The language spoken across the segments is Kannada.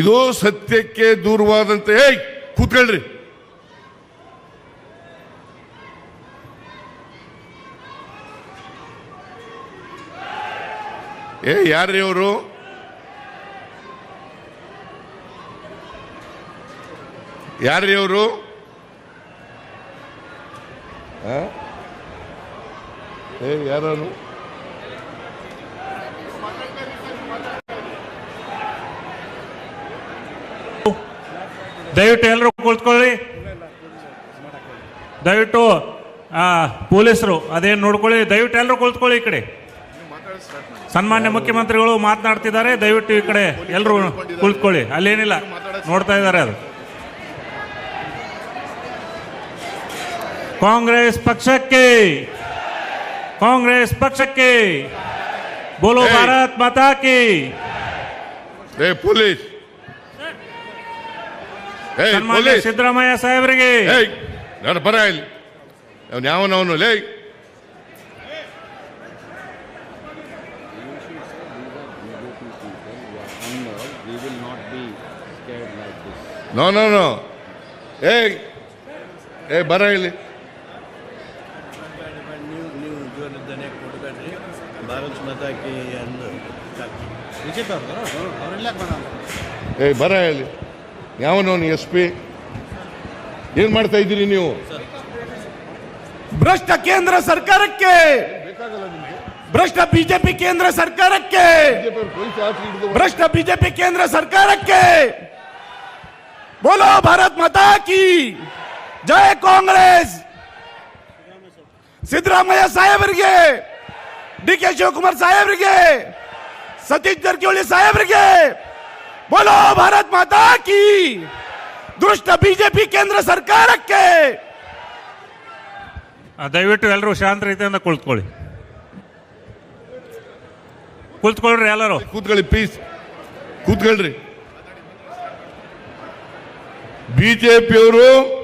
ಇದು ಸತ್ಯಕ್ಕೆ ದೂರವಾದಂತೆ ಏಯ್ ಕೂತ್ಕೊಳ್ರಿ. ಏ ಯಾರ್ರಿ ಅವರು? ಯಾರ್ರಿ ಅವರು? ಏ ಯಾರು ದಯವಿಟ್ಟು ಎಲ್ಲರೂ ಕುಳಿತುಕೊಳ್ಳಿ. ದಯವಿಟ್ಟು ಆ, ಪೊಲೀಸರು ಅದೇನು ನೋಡ್ಕೊಳ್ಳಿ. ದಯವಿಟ್ಟು ಎಲ್ಲರೂ ಕುಳಿತುಕೊಳ್ಳಿ ಈ ಕಡೆ. ಸನ್ಮಾನ್ಯ ಮುಖ್ಯಮಂತ್ರಿಗಳು ಮಾತನಾಡ್ತಿದ್ದಾರೆ. ದಯವಿಟ್ಟು ಈ ಕಡೆ ಎಲ್ಲರೂ ಕುಳಿತುಕೊಳ್ಳಿ. ಅಲ್ಲೇನಿಲ್ಲ ನೋಡ್ತಾ ಇದ್ದಾರೆ ಅದು. ಕಾಂಗ್ರೆಸ್ ಪಕ್ಷಕ್ಕೆ ಕಾಂಗ್ರೆಸ್ ಪಕ್ಷಕ್ಕೆ ಬೋಲೋ. ಭಾರತ್ ಮತಾಕಿ. ಪೊಲೀಸ್. ಸನ್ಮಾನ್ಯ ಸಿದ್ದರಾಮಯ್ಯ ಸಾಹೇಬರಿಗೆ. ನಾನು ಬರ ಇಲ್ಲಿ. ಅವನು ಯಾವನವನು ಲೇ. No no no. ಏಯ್ ಏ ಬರ ಇಲ್ಲಿ. ಏ ಬರ ಇಲ್ಲಿ. ಯಾವನವನು ಎಸ್ ಪಿ? ಏನ್ ಮಾಡ್ತಾ ಇದ್ದೀರಿ ನೀವು? ಭ್ರಷ್ಟ ಕೇಂದ್ರ ಸರ್ಕಾರಕ್ಕೆ! ಭ್ರಷ್ಟ ಬಿಜೆಪಿ ಕೇಂದ್ರ ಸರ್ಕಾರಕ್ಕೆ! ಭ್ರಷ್ಟ ಬಿಜೆಪಿ ಕೇಂದ್ರ ಸರ್ಕಾರಕ್ಕೆ! ಬೋಲೋ ಭಾರತ್ ಮಾತಾ ಕಿ! ಜಯ ಕಾಂಗ್ರೆಸ್! ಸಿದ್ದರಾಮಯ್ಯ ಸಾಹೇಬರಿಗೆ ಡಿ ಕೆ ಶಿವಕುಮಾರ್ ಸಾಹೇಬರಿಗೆ ಸತೀಶ್ ಜಾರಕಿಹೊಳಿ ಸಾಹೇಬರಿಗೆ ಬೋಲೋ ಭಾರತ್ ಮಾತಾ ದುಷ್ಟ ಬಿಜೆಪಿ ಕೇಂದ್ರ ಸರ್ಕಾರಕ್ಕೆ. ಆ, ದಯವಿಟ್ಟು ಎಲ್ಲರೂ ಶಾಂತ ರೀತಿಯಿಂದ ಕುಳಿತುಕೊಳ್ಳಿ. ಕುಳಿತುಕೊಳ್ಳ್ರಿ ಎಲ್ಲರೂ. ಕೂತ್ಕೊಳ್ಳಿ ಪ್ಲೀಸ್ ಕೂತ್ಕೊಳ್ರಿ. ಬಿಜೆಪಿಯವರು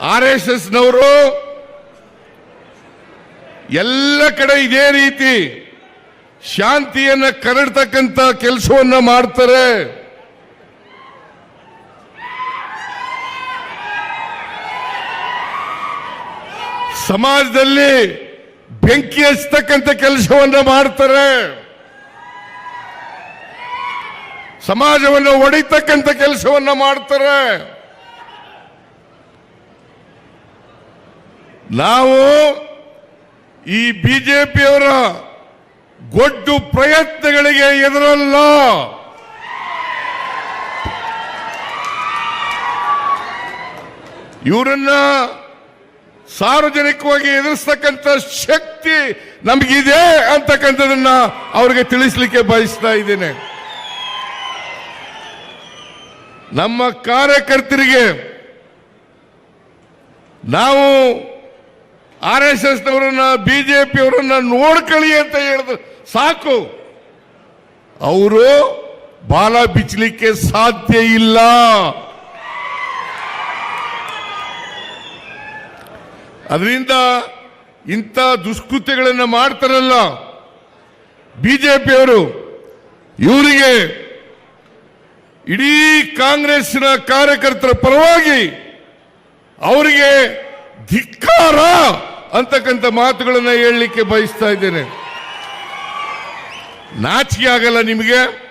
ಆರ್ ಎಸ್ ಎಸ್ನವರು ಎಲ್ಲ ಕಡೆ ಇದೇ ರೀತಿ ಶಾಂತಿಯನ್ನ ಕರಡ್ತಕ್ಕಂತ ಕೆಲಸವನ್ನ ಮಾಡ್ತಾರೆ. ಸಮಾಜದಲ್ಲಿ ಬೆಂಕಿ ಹಚ್ಚತಕ್ಕಂಥ ಕೆಲಸವನ್ನ ಮಾಡ್ತಾರೆ. ಸಮಾಜವನ್ನು ಒಡಿತಕ್ಕಂತ ಕೆಲಸವನ್ನ ಮಾಡ್ತಾರೆ. ನಾವು ಈ ಬಿಜೆಪಿಯವರ ಗೊಡ್ಡು ಪ್ರಯತ್ನಗಳಿಗೆ ಎದುರಲ್ಲ. ಇವರನ್ನ ಸಾರ್ವಜನಿಕವಾಗಿ ಎದುರಿಸ್ತಕ್ಕಂಥ ಶಕ್ತಿ ನಮಗಿದೆ ಅಂತಕ್ಕಂಥದನ್ನ ಅವರಿಗೆ ತಿಳಿಸ್ಲಿಕ್ಕೆ ಬಯಸ್ತಾ ಇದ್ದೇನೆ. ನಮ್ಮ ಕಾರ್ಯಕರ್ತರಿಗೆ ನಾವು ಆರ್ ಎಸ್ ಎಸ್ ನವರನ್ನ ಬಿಜೆಪಿ ಅವರನ್ನ ನೋಡ್ಕೊಳ್ಳಿ ಅಂತ ಹೇಳಿದ್ರು ಸಾಕು. ಅವರು ಬಾಲ ಬಿಚ್ಚಲಿಕ್ಕೆ ಸಾಧ್ಯ ಇಲ್ಲ. ಅದರಿಂದ ಇಂಥ ದುಷ್ಕೃತ್ಯಗಳನ್ನು ಮಾಡ್ತಾರಲ್ಲ ಬಿಜೆಪಿಯವರು ಇವರಿಗೆ ಇಡೀ ಕಾಂಗ್ರೆಸ್ನ ಕಾರ್ಯಕರ್ತರ ಪರವಾಗಿ ಅವರಿಗೆ ಧಿಕ್ಕಾರ. ಅಂತಕ್ಕಂಥ ಮಾತುಗಳನ್ನು ಹೇಳಲಿಕ್ಕೆ ಬಯಸ್ತಾ ಇದ್ದೇನೆ. ನಾಚಿಕೆ ಆಗಲ್ಲ ನಿಮಗೆ.